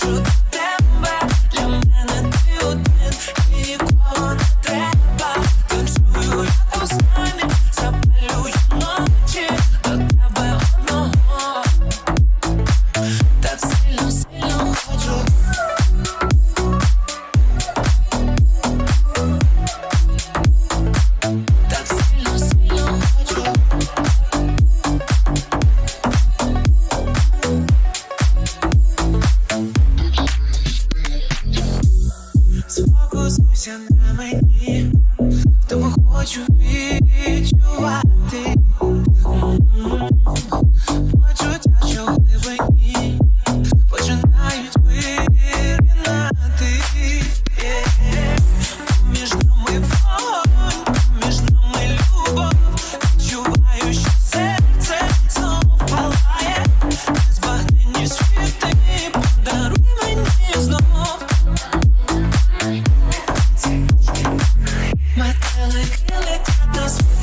truth. мені, тому хочу відчувати. My delicate,